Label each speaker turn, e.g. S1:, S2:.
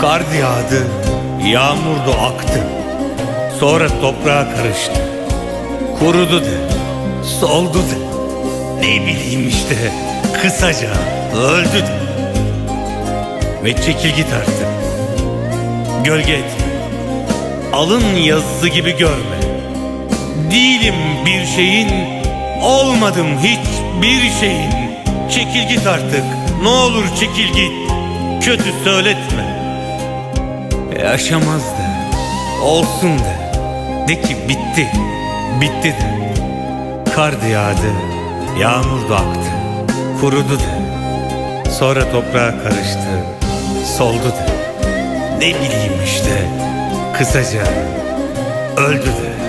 S1: Kar yağdı, yağmurdu aktı. Sonra toprağa karıştı. Kurudu de, soldu de. Ne bileyim işte, kısaca öldü de. Ve çekil git artık. Gölge etme. Alın yazısı gibi görme. Değilim bir şeyin, olmadım hiçbir şeyin. Çekil git artık, ne olur çekil git. Kötü söyletme. Yaşamaz de, olsun de. De ki bitti, bitti de. Kar yağdı, yağmur da aktı, kurudu de. Sonra toprağa karıştı, soldu de. Ne bileyim işte, kısaca öldü de.